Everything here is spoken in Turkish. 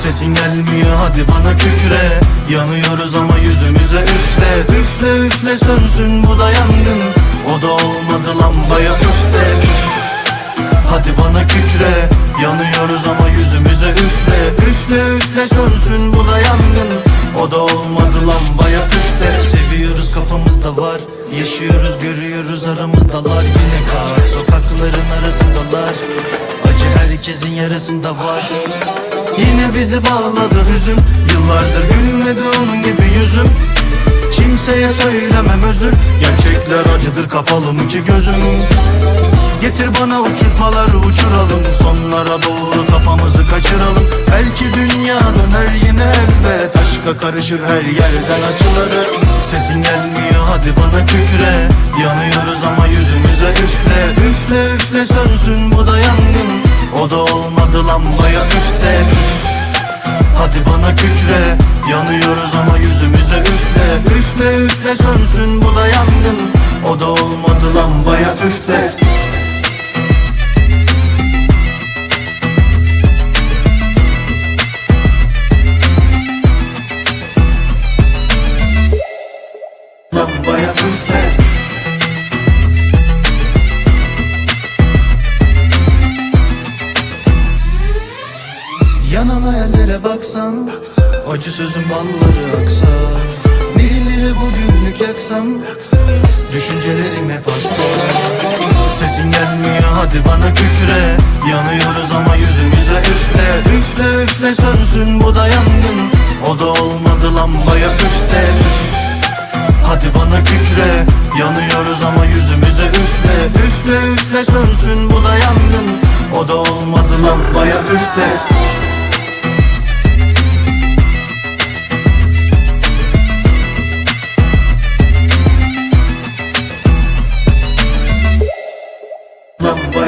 Sesin gelmiyor. Hadi bana kükre Yanıyoruz ama yüzümüze üfle. Üfle üfle sönsün bu da yangın. O da olmadı lambaya üfle. Hadi bana kükre Yanıyoruz ama yüzümüze üfle. Üfle üfle sönsün bu da yangın. O da olmadı lambaya üfle. Seviyoruz kafamızda var. Yaşıyoruz görüyoruz aramızdalar. Yine kar. Sokakların arasındalar. Acı herkesin yarasında var Yine bizi bağladı hüzün. Yıllardır gülmedi onun gibi yüzüm Kimseye söylemem özür. Gerçekler acıdır kapalı mı gözüm Getir bana uçurtmaları uçuralım. Sonlara doğru kafamızı kaçıralım. Belki dünya döner yine elbet Aşka karışır her yerden açıları Sesin gelmiyor hadi bana kükre Yanıyoruz ama yüzümüze üfle. Üfle üfle sönsün bu da yangın. O da olmadı lambaya üfle üfle Üfle sönsün bu da yangın. O da olmadı lambaya üfle. Lambaya üfle. Yanan hayallere baksan Acı sözün balları aksa Birileri bugünlük yaksam Düşüncelerim hep hasta Sesin gelmiyor hadi bana kükre Yanıyoruz ama yüzümüze üfle. Üfle üfle sönsün bu da yangın. O da olmadı lambaya üfle. Hadi bana kükre Yanıyoruz ama yüzümüze üfle. Üfle üfle sönsün bu da yangın. O da olmadı lambaya üfle Mamba.